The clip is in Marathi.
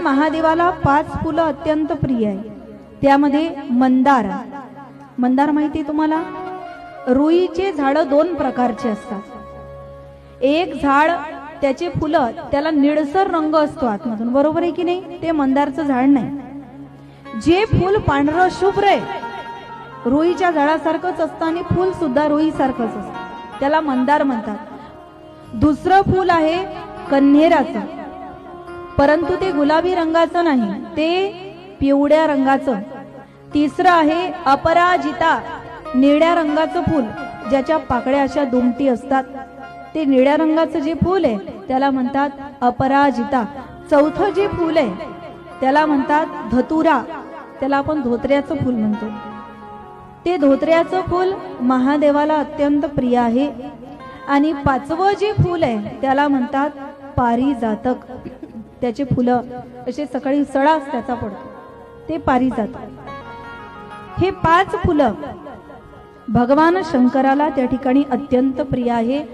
महादेवाला पाच फुलं अत्यंत प्रिय आहे त्यामध्ये मंदार. मंदार माहिती आहे तुम्हाला? रुईचे झाडं दोन प्रकारचे असतात. एक झाड त्याचे फुलं त्याला निळसर रंग असतो आतमधून. बरोबर आहे की नाही? ते मंदारचं झाड नाही. जे फुल पांढरं शुभ्र आहे रुईच्या झाडासारखंच असतं आणि फुल सुद्धा रुईसारखंच असतं. त्याला मंदार म्हणतात. दुसरं फुल आहे कन्हेराचं. परंतु ते गुलाबी रंगाचं नाही ते पिवळ्या रंगाचं. तिसरं आहे अपराजिता निळ्या रंगाचं फूल ज्याच्या पाकळ्या अशा दुमटी असतात. ते निळ्या रंगाचं जे फूल आहे त्याला म्हणतात अपराजिता. चौथं जे फूल आहे त्याला म्हणतात धतुरा. त्याला आपण धोत्र्याचं फूल म्हणतो. ते धोत्र्याचं फूल महादेवाला अत्यंत प्रिय आहे. आणि पाचवं जे फूल आहे त्याला म्हणतात पारिजातक. त्याचे फुलं असे सकाळी सडास त्याचा पडतो. ते पारी जातात. हे पाच फुलं भगवान शंकराला त्या ठिकाणी अत्यंत प्रिय आहे.